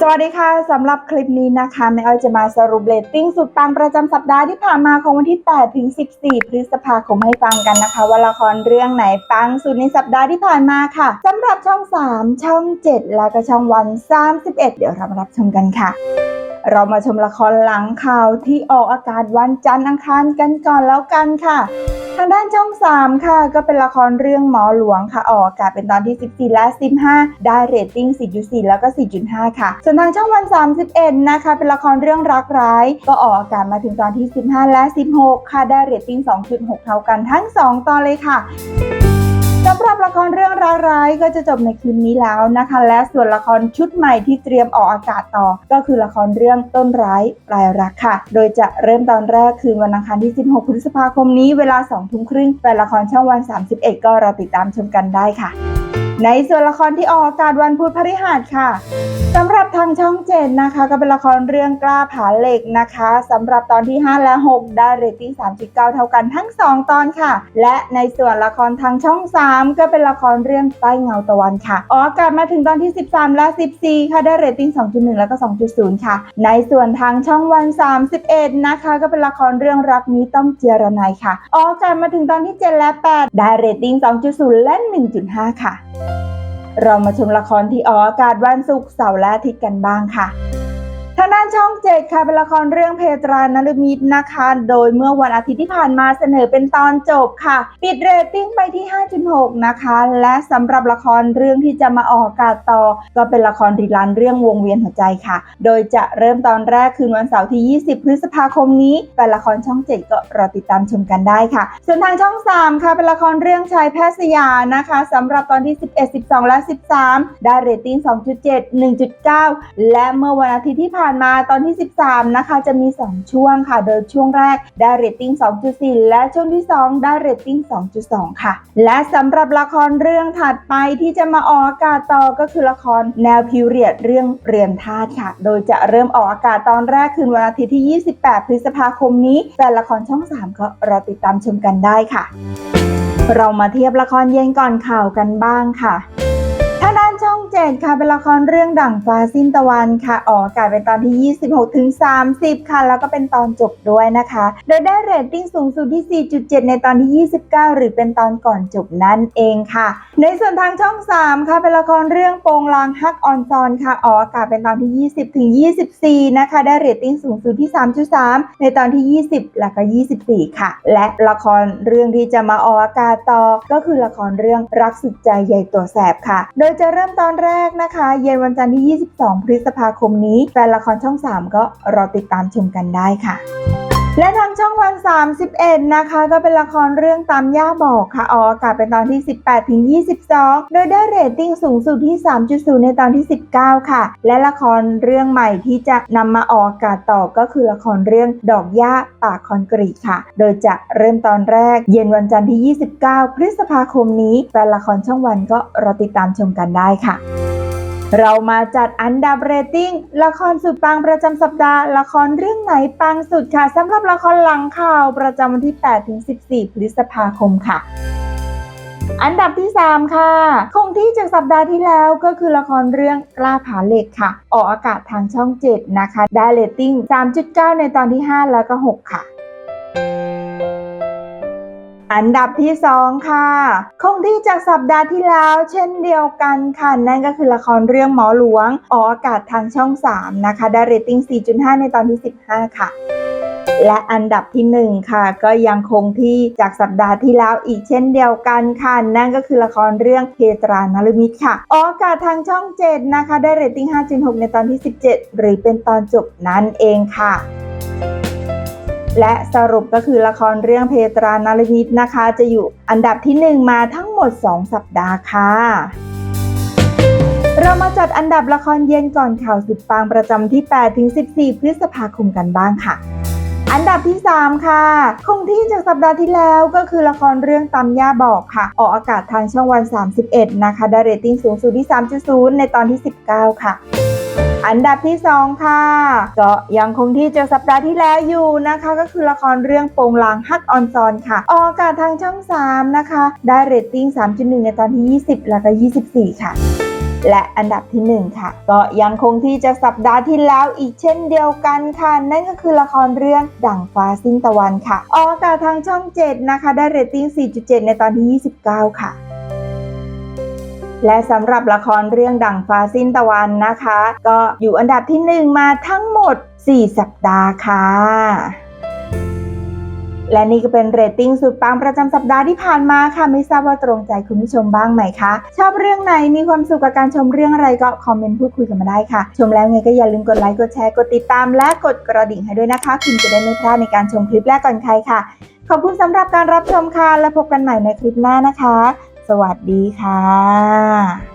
สวัสดีค่ะสำหรับคลิปนี้นะคะแม่อ้อยจะมาสรุปเรตติ้งสุดปังประจำสัปดาห์ที่ผ่านมาของวันที่ 8 ถึง 14 พฤษภาคมให้ฟังกันนะคะ ว่าละครเรื่องไหนปังสุดในสัปดาห์ที่ผ่านมาค่ะสำหรับช่อง 3 ช่อง 7 แล้วก็ช่องวัน 31 เดี๋ยวเรามารับชมกันค่ะเรามาชมละครหลังข่าวที่ออกอากาศวันจันทร์อังคารกันก่อนแล้วกันค่ะ ทางด้านช่อง 3 ค่ะ ก็เป็นละครเรื่องหมอหลวงค่ะออกอากาศเป็นตอนที่ 14 และ 15 ได้เรตติ้ง 4.4 แล้วก็ 4.5 ค่ะ ส่วนทางช่องวัน 31 นะคะ เป็นละครเรื่องรักร้าย ก็ออกอากาศมาถึงตอนที่ 15 และ 16 ค่ะ ได้เรตติ้ง 2.6 เท่ากันทั้ง 2 ตอนเลยค่ะำหรับละครเรื่องร้ายๆก็จะจบในคืนนี้แล้วนะคะ และส่วนละครชุดใหม่ที่เตรียมออกอากาศต่อ ก็คือละครเรื่องต้นร้ายปลายรักค่ะ โดยจะเริ่มตอนแรกคืนวันอังคารที่ 16 พฤษภาคมนี้เวลา2ทุ่มครึ่งแฟนละครช่องวัน 31 ก็รอติดตามชมกันได้ค่ะ ในส่วนละครที่ออกอากาศวันพุธพฤหัสค่ะ สำหรับทางช่องเจ็ดนะคะ ก็เป็นละครเรื่องกล้าผาเหล็กนะคะสำหรับตอนที่ 5 และ 6 ได้เรตติ้ง 3.9 เท่ากันทั้ง 2 ตอนค่ะ และในส่วนละครทางช่อง 3 ก็เป็นละครเรื่องใต้เงาตะวันค่ะออกอากาศมาถึงตอนที่ 13 และ 14 ค่ะ ได้เรตติ้ง 2.1 แล้วก็ 2.0 ค่ะ ในส่วนทางช่องวัน 31 นะคะ ก็เป็นละครเรื่องรักนี้ต้องเจรนายค่ะออกอากาศมาถึงตอนที่ 7 และ 8 ได้เรตติ้ง 2.0 และ 1.5 ค่ะ เรามาชมละครที่ออกอากาศวันศุกร์เสาร์และอาทิตย์กันบ้างค่ะ ทางด้านช่องเจ็ดค่ะเป็นละครเรื่องเพตรานลมิตนะคะ โดยเมื่อวันอาทิตย์ที่ผ่านมาเสนอเป็นตอนจบค่ะ ปิดเรตติ้งไปที่ 5.6 นะคะ และสำหรับละครเรื่องที่จะมาออกอากาศต่อ ก็เป็นละครรีลันเรื่องวงเวียนหัวใจค่ะ โดยจะเริ่มตอนแรกคืนวันเสาร์ที่ 20 พฤษภาคมนี้แฟนละครช่อง7ก็รอติดตามชมกันได้ค่ะ ส่วนทางช่อง 3 ค่ะเป็นละครเรื่องชายแพทย์สยามนะคะสำหรับตอนที่ 11 12 และ 13 ได้เรตติ้ง 2.7 1.9 และเมื่อวันอาทิตย์ที่ผ่านมาตอนที่ 13 นะคะ จะมี 2 ช่วงค่ะ โดยช่วงแรกได้เรตติ้ง 2.4 และช่วงที่ 2 ได้เรตติ้ง 2.2 ค่ะ และสำหรับละครเรื่องถัดไปที่จะมาออกอากาศต่อก็คือละครแนวพิเรียดเรื่องเรียนธาตุค่ะ โดยจะเริ่มออกอากาศตอนแรกคืนวันอาทิตย์ที่ 28 พฤษภาคมนี้แฟนละครช่อง 3 ก็รอติดตามชมกันได้ค่ะ เรามาเทียบละครเย็นก่อนข่าวกันบ้างค่ะ 7 ค่ะ เป็นละครเรื่องดั่งฟ้าสิ้นตะวันค่ะออกอากาศเป็นตอนที่ยี่สิบหกถึงสามสิบค่ะ แล้วก็เป็นตอนจบด้วยนะคะ โดยได้เรตติ้งสูงสุดที่สี่จุดเจ็ดในตอนที่ยี่สิบเก้าหรือเป็นตอนก่อนจบนั่นเองค่ะ ในส่วนทางช่องสามค่ะ เป็นละครเรื่องโปงลางฮักออนซอนค่ะออกอากาศเป็นตอนที่ยี่สิบถึงยี่สิบสี่นะคะ ได้เรตติ้งสูงสุดที่สามจุดสามในตอนที่ยี่สิบแล้วก็ยี่สิบสี่ค่ะ และละครเรื่องที่จะมาออกอากาศต่อ ก็คือละครเรื่องรักสุดใจใหญ่ตัวแสบค่ะ โดยจะเริ่มตอนแรกนะคะ เย็นวันจันทร์ที่ 22 พฤษภาคมนี้ แฟนละครช่อง 3 ก็รอติดตามชมกันได้ค่ะ และทางช่องวัน 31 นะคะ ก็เป็นละครเรื่องตามย่าบอกค่ะออกอากาศเป็นตอนที่ 18ถึง22 โดยได้เรตติ้งสูงสุดที่ 3.0 ในตอนที่ 19 ค่ะ และละครเรื่องใหม่ที่จะนำมาออกอากาศต่อก็คือละครเรื่องดอกหญ้าปากคอนกรีตค่ะ โดยจะเริ่มตอนแรกเย็นวันจันทร์ที่ 29 พฤษภาคมนี้แฟนละครช่องวันก็รอติดตามชมกันได้ค่ะ เรามาจัดอันดับเรตติ้งละครสุดปังประจำสัปดาห์ ละครเรื่องไหนปังสุดค่ะสำหรับละครหลังข่าวประจำวันที่ 8 ถึง 14 พฤษภาคมค่ะอันดับที่ 3 ค่ะ คงที่จากสัปดาห์ที่แล้วก็คือละครเรื่องกล้าผาเหล็กค่ะ ออกอากาศทางช่อง 7 นะคะ ได้เรตติ้ง 3.9 ในตอนที่ 5 แล้วก็ 6 ค่ะ อันดับที่2ค่ะ คงที่จากสัปดาห์ที่แล้ว เช่นเดียวกันค่ะ นั่นก็คือละครเรื่องหมอหลวง ออกอากาศทางช่อง 3 นะคะ ได้เรตติ้ง 4.5 ในตอนที่ 15 ค่ะและอันดับที่ 1 ค่ะ ก็ยังคงที่จากสัปดาห์ที่แล้วอีกเช่นเดียวกันค่ะ นั่นก็คือละครเรื่องเพตรานลมิตรค่ะ ออกอากาศทางช่อง 7 นะคะ ได้เรตติ้ง 5.6 ในตอนที่ 17 หรือเป็นตอนจบนั่นเองค่ะ และสรุปก็คือละครเรื่องเพตรานลมิตนะคะ จะอยู่อันดับที่ 1 มาทั้งหมด 2 สัปดาห์ค่ะ เรามาจัดอันดับละครเย็นก่อนข่าวสุดปังประจำที่ 8 ถึง 14 พฤษภาคมกันบ้างค่ะอันดับที่ 3 ค่ะ คงที่จากสัปดาห์ที่แล้วก็คือละครเรื่องตำย่าบอกค่ะ ออกอากาศทางช่องวัน 31 นะคะ ได้เรตติ้งสูงสุดที่ 3.0 ในตอนที่ 19 ค่ะ อันดับที่ 2 ค่ะ ก็ยังคงที่จากสัปดาห์ที่แล้วอยู่นะคะ ก็คือละครเรื่องโปงลางฮักออนซอนค่ะ ออกอากาศทางช่อง 3 นะคะ ได้เรตติ้ง 3.1 ในตอนที่ 20 แล้วก็ 24 ค่ะและอันดับที่ 1 ค่ะ ก็ยังคงที่จะสัปดาห์ที่แล้วอีกเช่นเดียวกันค่ะ นั่นก็คือละครเรื่องดั่งฟ้าสิ้นตะวันค่ะ ออกอากาศทางช่อง 7 นะคะ ได้เรตติ้ง 4.7 ในตอนที่ 29 ค่ะ และสำหรับละครเรื่องดังฟ้าสิ้นตะวันนะคะ ก็อยู่อันดับที่ 1 มาทั้งหมด 4 สัปดาห์ค่ะและนี่ก็เป็นเรตติ้งสุดปังประจำสัปดาห์ที่ผ่านมาค่ะไม่ทราบว่าตรงใจคุณผู้ชมบ้างไหมคะชอบเรื่องไหนมีความสุขกับการชมเรื่องอะไรก็คอมเมนต์พูดคุยกันมาได้ค่ะ ชมแล้วไงก็อย่าลืมกดไลค์กดแชร์กดติดตามและกดกระดิ่งให้ด้วยนะคะ คุณจะได้ไม่พลาดในการชมคลิปแรกก่อนใครค่ะ ขอบคุณสำหรับการรับชมค่ะและพบกันใหม่ในคลิปหน้านะคะ สวัสดีค่ะ